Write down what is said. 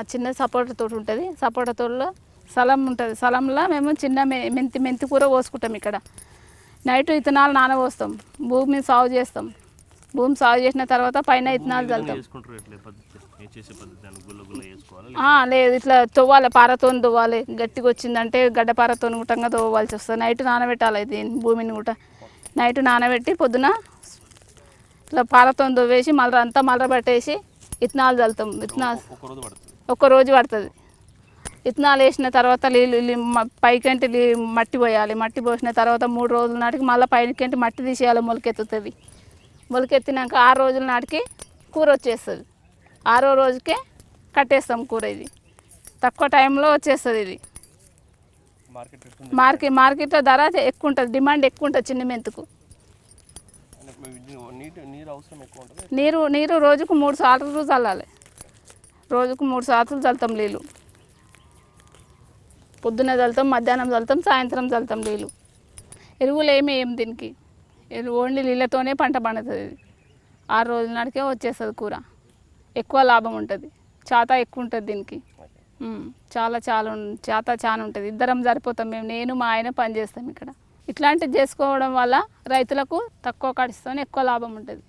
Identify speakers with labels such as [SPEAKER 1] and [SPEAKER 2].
[SPEAKER 1] మా చిన్న సపోటా తోట ఉంటుంది. సపోటా తోటలో స్థలం ఉంటుంది. స్థలంలో మేము చిన్న మె- మెంతి మెంతి కూర పోసుకుంటాం ఇక్కడ. నైట్ ఇత్తనాలు నానబోస్తాం భూమిని సాగు చేస్తాం. భూమి సాగు చేసిన తర్వాత పైన ఇత్తనాలు చల్లుతాం. లేదు. ఇట్లా తవ్వాలి పారతో తవ్వాలి గట్టిగా వచ్చిందంటే గడ్డ పారతో గుట్టంగా తవ్వాల్సి వస్తుంది. నైట్ నానబెట్టాలి దీన్ని భూమిని కూడా. నైట్ నానబెట్టి పొద్దున ఇట్లా పారతో తవ్వేసి మళ్ళీ అంతా మళ్ళీ పట్టేసి ఇత్తనాలు చల్లుతాం. ఇత్తనాలు
[SPEAKER 2] ఒక రోజు పడుతుంది.
[SPEAKER 1] ఇత్తనాలు వేసిన తర్వాత నీళ్ళు పైకంటి మట్టి పోయాలి. మట్టి పోసిన తర్వాత మూడు రోజుల నాటికి మళ్ళీ పైకంటి మట్టి తీసేయాలి మొలకెత్తుతుంది. మొలకెత్తినాక ఆరు రోజుల నాటికి కూర వచ్చేస్తుంది. ఆరో రోజుకే కట్టేస్తాం కూర ఇది. తక్కువ టైంలో వచ్చేస్తుంది ఇది.
[SPEAKER 2] మార్కెట్
[SPEAKER 1] మార్కెట్లో ధర ఎక్కువ ఉంటుంది డిమాండ్ ఎక్కువ ఉంటుంది చిన్న మెంతుకు.
[SPEAKER 2] నీరు
[SPEAKER 1] నీరు రోజుకు మూడు సార్లు చల్లాలి. రోజుకు మూడు సార్లు చల్లుతాం నీళ్ళు పొద్దున్న చల్లుతాం మధ్యాహ్నం చల్లుతాం సాయంత్రం చల్లుతాం నీళ్ళు ఎరువులు ఏమి వేయం దీనికి? ఎరువు ఓన్లీ నీళ్ళతోనే పంట పండుతుంది. ఇది ఆరు రోజుల నాటికే వచ్చేస్తుంది కూర. ఎక్కువ లాభం ఉంటుంది. చాత ఎక్కువ ఉంటుంది దీనికి. చాలా చాలా చేత చాలా ఉంటుంది. ఇద్దరం సరిపోతాం మేము. నేను మా ఆయన పని చేస్తాం ఇక్కడ. ఇట్లాంటివి చేసుకోవడం వల్ల రైతులకు తక్కువ ఖర్చుతో ఎక్కువ లాభం ఉంటుంది.